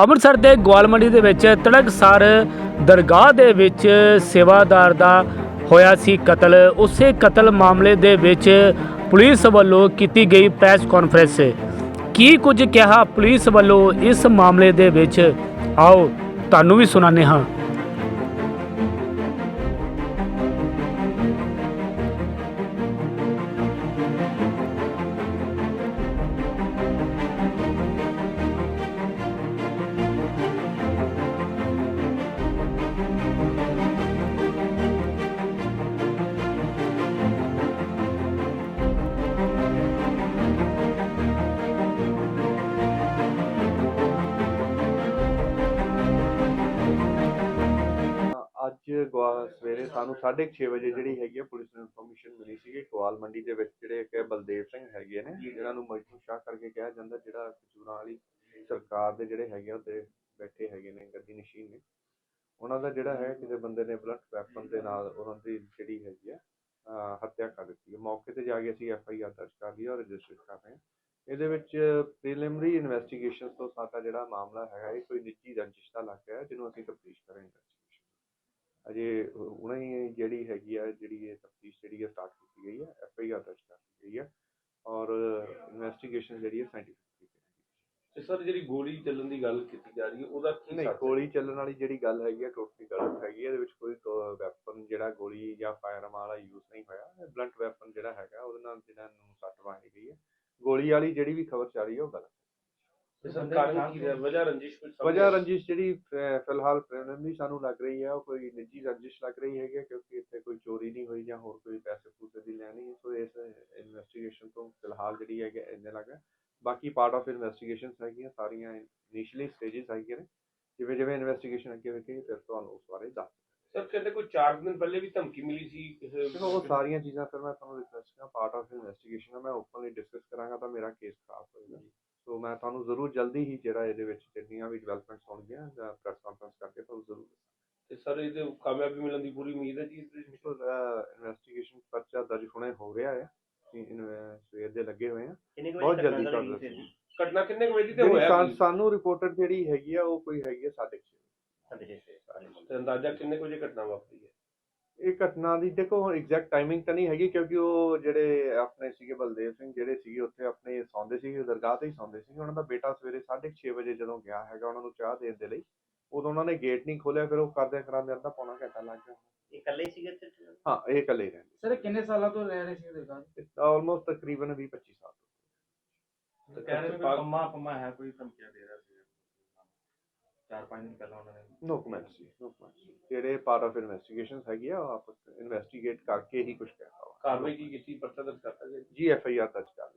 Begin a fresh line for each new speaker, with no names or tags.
ਅੰਮ੍ਰਿਤਸਰ ਦੇ ਗੋਲ ਮੰਡੀ ਦੇ ਵਿੱਚ ਤੜਕਸਾਰ ਦਰਗਾਹ ਦੇ ਵਿੱਚ ਸੇਵਾਦਾਰ ਦਾ ਹੋਇਆ ਸੀ ਕਤਲ। ਉਸੇ ਕਤਲ ਮਾਮਲੇ ਦੇ ਵਿੱਚ ਪੁਲਿਸ ਵੱਲੋਂ ਕੀਤੀ ਗਈ ਪ੍ਰੈਸ ਕਾਨਫਰੰਸ। ਕੀ ਕੁਝ ਕਿਹਾ ਪੁਲਿਸ ਵੱਲੋਂ ਇਸ ਮਾਮਲੇ ਦੇ ਵਿੱਚ? ਆਓ, ਤੁਹਾਨੂੰ ਵੀ ਸੁਣਾਉਂਦੇ ਹਾਂ।
ਅੱਜ ਗਵਾ ਸਵੇਰੇ ਸਾਨੂੰ 6:30 ਵਜੇ ਜਿਹੜੀ ਹੈਗੀ ਆ ਪੁਲਿਸ ਨੂੰ ਇਨਫੋਰਮੇਸ਼ਨ ਮਿਲੀ ਸੀ ਕਿ ਗਵਾਲ ਮੰਡੀ ਦੇ ਵਿੱਚ ਜਿਹੜੇ ਇੱਕ ਬਲਦੇਵ ਸਿੰਘ ਹੈਗੇ ਨੇ, ਜਿਹਨਾਂ ਨੂੰ ਮਜਨੂ ਸ਼ਾਹ ਕਰਕੇ ਕਿਹਾ ਜਾਂਦਾ ਜਿਹੜਾ ਕਚੂਰਾਂ ਵਾਲੀ ਸਰਕਾਰ ਦੇ ਜਿਹੜੇ ਹੈਗੇ ਆ ਉਹਦੇ ਬੈਠੇ ਹੈਗੇ ਨੇ ਗੱਦੀ ਨਸ਼ੀਨ ਨੇ। ਉਹਨਾਂ ਦਾ ਜਿਹੜਾ ਹੈ ਕਿਸੇ ਬੰਦੇ ਨੇ ਬਲੱਟ ਵੈਪਨ ਦੇ ਨਾਲ ਉਹਨਾਂ ਦੀ ਜਿਹੜੀ ਹੈਗੀ ਆ, ਅਹ ਹੱਤਿਆ ਕਰ ਦਿੱਤੀ ਹੈ। ਮੌਕੇ ਤੇ ਜਾ ਕੇ ਅਸੀਂ ਐਫ ਆਈ ਆਰ ਦਰਜ ਕਰ ਲਈ ਔਰ ਰਜਿਸਟਰ ਕਰ ਰਹੇ ਹਾਂ। ਇਹਦੇ ਵਿੱਚ ਪ੍ਰੀਲਿਮਿਨਰੀ ਇਨਵੈਸਟੀਗੇਸ਼ਨ ਤੋਂ ਸਾਡਾ ਜਿਹੜਾ ਮਾਮਲਾ ਹੈਗਾ ਇਹ ਕੋਈ ਨਿੱਜੀ ਰੰਜਿਸ਼ ਦਾ ਲੱਗ ਹੈ, ਜਿਹਨੂੰ ਅਸੀਂ ਤਫਤੀਸ਼ ਕਰਾਂਗੇ। ਅਜੇ ਹੁਣੇ ਹੀ ਜਿਹੜੀ ਹੈਗੀ ਆ ਜਿਹੜੀ ਇਹ ਤਫਤੀਸ਼ ਜਿਹੜੀ ਹੈ ਸਟਾਰਟ ਕੀਤੀ ਗਈ ਹੈ ਐਫ ਆਈ ਆਰ ਦਰਜ ਕਰ ਦਿੱਤੀ ਗਈ ਹੈ ਔਰ ਇਨਵੈਸਟੀਗੇਸ਼ਨ ਜਿਹੜੀ ਹੈ ਸਾਇੰਟਿਫਿਕ
ਤੇ ਸਰ ਜਿਹੜੀ ਗੋਲੀ ਚੱਲਣ ਦੀ ਗੱਲ ਕੀਤੀ ਜਾ ਰਹੀ ਹੈ ਉਹਦਾ ਕੀ
ਨਹੀਂ
ਹੈ?
ਗੋਲੀ ਚੱਲਣ ਵਾਲੀ ਜਿਹੜੀ ਗੱਲ ਹੈਗੀ ਆ ਟੋਟਲੀ ਗਲਤ ਹੈਗੀ ਹੈ ਇਹਦੇ ਵਿੱਚ ਕੋਈ ਵੈਪਨ ਜਿਹੜਾ ਗੋਲੀ ਜਾਂ ਫਾਇਰਆਰਮ ਵਾਲਾ ਯੂਜ਼ ਨਹੀਂ ਹੋਇਆ ਬਲੰਟ ਵੈਪਨ ਜਿਹੜਾ ਹੈਗਾ ਉਹਦੇ ਨਾਲ ਜਿਹੜਾ ਨੂੰ ਸੱਟ ਵਾਹੀ ਗਈ ਹੈ ਗੋਲੀ ਵਾਲੀ ਜਿਹੜੀ ਵੀ ਖਬਰ ਚੱਲ ਰਹੀ ਹੈ ਉਹ ਗਲਤ
ਸਰ ਕਾਰਨ ਕੀ ਹੈ? ਵਜ੍ਹਾ ਰੰਜਿਸ਼ ਕੁਝ
ਵਜ੍ਹਾ? ਰੰਜਿਸ਼ ਜਿਹੜੀ ਅਹ, ਫਿਲਹਾਲ ਪ੍ਰੀਲਿਮਿਨਰੀ ਸਾਨੂੰ ਲੱਗ ਰਹੀ ਹੈ ਉਹ ਕੋਈ ਨਿੱਜੀ ਰੰਜਿਸ਼ ਲੱਗ ਰਹੀ ਹੈਗੀ ਹੈ ਕਿਉਂਕਿ ਇੱਥੇ ਕੋਈ ਚੋਰੀ ਨਹੀਂ ਹੋਈ ਜਾਂ ਹੋਰ ਕੋਈ ਪੈਸੇ ਪੂਸੇ ਦੀ ਲੈਣੀ ਹੈ ਸੋ ਇਸ ਇਨਵੈਸਟੀਗੇਸ਼ਨ ਤੋਂ ਫਿਲਹਾਲ ਜਿਹੜੀ ਹੈਗੀ ਹੈ ਇੰਨੇ ਲੱਗ ਬਾਕੀ ਪਾਰਟ ਆਫ ਇਨਵੈਸਟੀਗੇਸ਼ਨਸ ਹੈਗੀਆਂ ਸਾਰੀਆਂ ਇਨੀਸ਼ੀਅਲੀ ਸਟੇजेस ਹੈਗੀਆਂ ਨੇ। ਜਿਵੇਂ ਜਿਵੇਂ ਇਨਵੈਸਟੀਗੇਸ਼ਨ ਅੱਗੇ ਵਧੇਗੀ ਫਿਰ ਤੁਹਾਨੂੰ ਉਸ ਬਾਰੇ ਦੱਸ
ਸਰ ਕਹਿੰਦੇ ਕੋਈ 4 ਦਿਨ ਪਹਿਲੇ ਵੀ ਧਮਕੀ ਮਿਲੀ ਸੀ ਕਿਸੇ
ਦੇਖੋ ਉਹ ਸਾਰੀਆਂ ਚੀਜ਼ਾਂ ਫਿਰ ਮੈਂ ਤੁਹਾਨੂੰ ਰਿਕਵੈਸਟ ਕਰਾਂ ਪਾਰਟ ਆਫ ਇਨਵੈਸਟੀਗੇਸ਼ਨ ਹੈ ਮੈਂ ਓਪਨਲੀ ਡਿਸਕਸ ਕਰਾਂਗਾ ਤਾਂ ਮੇਰਾ ਕੇਸ ਖਰਾਬ ਹੋਏਗਾ। ਸੋ ਮੈਂ ਤੁਹਾਨੂੰ ਜ਼ਰੂਰ ਜਲਦੀ ਹੀ ਜਿਹੜਾ ਇਹਦੇ ਵਿੱਚ ਜਿੰਨੀਆਂ ਵੀ ਡਿਵੈਲਪਮੈਂਟਸ ਹੋਣਗੀਆਂ ਜਾਂ ਪ੍ਰੈਸ ਕਾਨਫਰੰਸ ਕਰਕੇ ਤੁਹਾਨੂੰ ਜ਼ਰੂਰ
ਤੇ ਸਰ ਇਹਦੇ ਕਾਮਯਾਬੀ ਮਿਲਣ ਦੀ ਪੂਰੀ ਉਮੀਦ ਹੈ ਜੀ ਇਸ ਦੇ?
ਇਨਵੈਸਟੀਗੇਸ਼ਨ ਪਰਚਾ ਦਰਜ ਹੁਣੇ ਹੋ ਰਿਹਾ ਹੈ। ਸਵੇਰ ਦੇ ਲੱਗੇ ਹੋਏ ਆ ਬਹੁਤ
ਵਜੇ
ਜਲਦੀ
ਸੀ?
ਦੱਸਾਂਗੇ।
ਘਟਨਾ ਕਿੰਨੇ ਕੁ ਵਜੇ ਦੀ ਤੇ ਹੋਇਆ
ਸਾਨ- ਰਿਪੋਰਟਡ ਜਿਹੜੀ ਹੈਗੀ ਆ ਉਹ ਕੋਈ ਹੈਗੀ ਆ 6:30
ਸਾਡੇ ਛੇ।
ਤੇ ਅੰਦਾਜ਼ਾ ਕਿੰਨੇ ਕੁ ਵਜੇ ਘਟਨਾ ਵਾਪਰੀ?
ਇਹ ਘਟਨਾ ਦੀ ਦੇਖੋ ਐਗਜ਼ੈਕਟ ਟਾਈਮਿੰਗ ਤਾਂ ਨਹੀਂ ਹੈਗੀ ਕਿਉਂਕਿ ਉਹ ਜਿਹੜੇ ਆਪਣੇ ਸੀਗੇ ਬਲਦੇਵ ਸਿੰਘ ਜਿਹੜੇ ਸੀਗੇ ਉੱਥੇ ਆਪਣੇ ਸੌਂਦੇ ਸੀਗੇ ਦਰਗਾਹ ਤੇ ਹੀ ਸੌਂਦੇ ਸੀਗੇ। ਉਹਨਾਂ ਦਾ ਬੇਟਾ ਸਵੇਰੇ 6:30 ਵਜੇ ਜਦੋਂ ਗਿਆ ਹੈਗਾ ਉਹਨਾਂ ਨੂੰ ਚਾਹ ਦੇਣ ਦੇ ਲਈ ਉਦੋਂ ਉਹਨਾਂ ਨੇ ਗੇਟ ਨਹੀਂ ਖੋਲਿਆ ਫਿਰ ਉਹ ਕਰਦੇ ਕਰਾਂਦੇ ਅੱਧਾ ਪੌਣਾ ਘੰਟਾ ਲੱਗ ਗਿਆ।
ਇਹ ਇਕੱਲੇ ਹੀ ਸੀਗੇ ਇੱਥੇ
ਹਾਂ ਇਹ ਇਕੱਲੇ ਹੀ ਰਹਿੰਦੇ
ਸਰ ਕਿੰਨੇ ਸਾਲਾਂ ਤੋਂ ਰਹਿ ਰਹੇ ਸੀ ਤੇ
ਆਲਮੋਸਟ ਤਕਰੀਬਨ 20 25 ਸਾਲ ਤੋਂ।
ਕਹਿ ਰਹੇ ਕੋਈ ਪੰਮਾ ਹੈ ਕੋਈ ਧਮਕੀਆਂ ਦੇ ਰਿਹਾ ਸੀ ਚਾਰ ਪੰਜ ਦਿਨ ਪਹਿਲਾਂ ਉਹਨਾਂ ਨੇ
ਨੋ ਕਮੈਂਟਸ ਜੀ ਨੋ ਕਮੈਂਟਸ ਜਿਹੜੇ ਪਾਰਟ ਆਫ ਇਨਵੈਸਟੀਗੇਸ਼ਨਸ ਹੈਗੀ ਆ ਉਹ ਆਪਸ ਇਨਵੈਸਟੀਗੇਟ ਕਰਕੇ ਹੀ ਕੁਝ ਕਹਿਣਾ
ਕਾਰਵਾਈ ਕੀ ਕੀਤੀ? ਪਰਚਾ ਦਰਜ ਕਰਤਾ ਗਿਆ ਜੀ?
ਜੀ ਐਫ ਆਈ ਆਰ ਦਰਜ ਕਰ